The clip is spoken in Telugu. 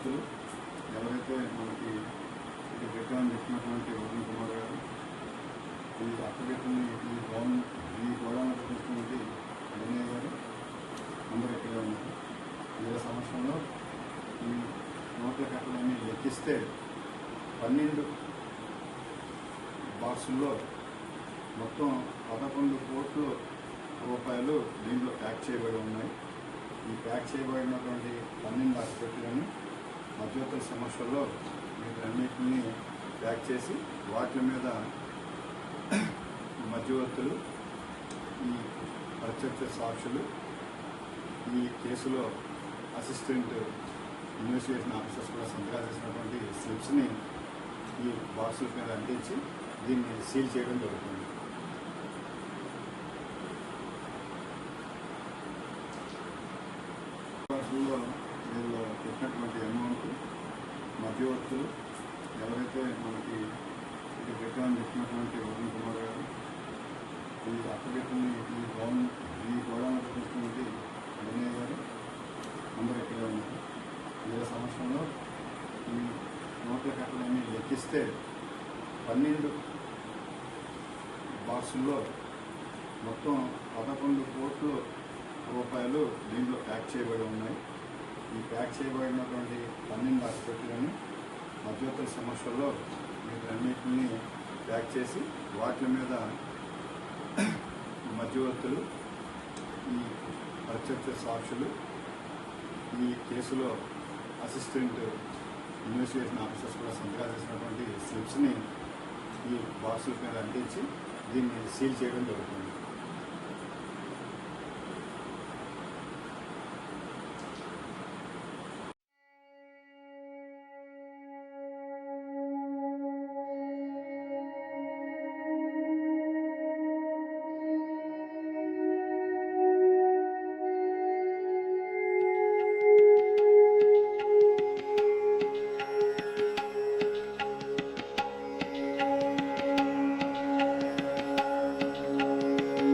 మధ్యవర్తులు ఎవరైతే మనకి ఇది పెట్టాలని చెప్పినటువంటి వరుణ్ కుమార్ గారు ఈ అప్పగెట్టుని ఈ గౌన్ ఈ గోడౌన్ చూసినటువంటి వినయ్ గారు అందరూ ఇక్కడే ఉన్నారు. వేల సంవత్సరంలో ఈ నోట్ల కట్టడాన్ని లెక్కిస్తే పన్నెండు బాక్సుల్లో మొత్తం పదకొండు కోట్ల రూపాయలు దీంట్లో ప్యాక్ చేయబడి ఉన్నాయి. ఈ ప్యాక్ చేయబడినటువంటి పన్నెండు ఆసుపత్రులను మధ్యవర్తుల సమస్యల్లో వీటన్నిటిని ప్యాక్ చేసి వాటి మీద మధ్యవర్తులు ఈ ప్రత్యక్ష సాక్షులు ఈ కేసులో అసిస్టెంట్ ఇన్వెస్టిగేషన్ ఆఫీసర్స్ కూడా సంతకాలు చేసినటువంటి స్లిప్స్ని ఈ బాక్సుల మీద అంటించి దీన్ని సీల్ చేయడం జరుగుతుంది. బాక్సుల్లో వీళ్ళు పెట్టినటువంటి అమౌంట్ మధ్యవర్తులు ఎవరైతే మనకి ఇక్కడ పెట్టాలని చెప్పినటువంటి వరుణ్ కుమార్ గారు ఈ అప్పగెట్టుని ఈ గవర్నమెంట్ ఈ గోడానికి చూసినటువంటి వినయ్ గారు అందరూ ఇక్కడే ఉన్నారు. వీళ్ళ సంవత్సరంలో ఈ నోట్ల కట్టడాన్ని లెక్కిస్తే పన్నెండు బాక్సుల్లో మొత్తం పదకొండు కోట్ల రూపాయలు దీంట్లో ప్యాక్ చేయబడి ఉన్నాయి. ఈ ప్యాక్ చేయబడినటువంటి పన్నెండు ఆసుపత్రులను మధ్యవర్తుల సమస్యల్లో వీటన్నిటిని ప్యాక్ చేసి వాటి మీద మధ్యవర్తులు ఈ ప్రత్యక్ష సాక్షులు ఈ కేసులో అసిస్టెంట్ ఇన్వెస్టిగేషన్ ఆఫీసర్స్ కూడా సంతకాలు చేసినటువంటి స్లిప్స్ని ఈ బాక్సుల మీద అంటించి దీన్ని సీల్ చేయడం జరుగుతుంది.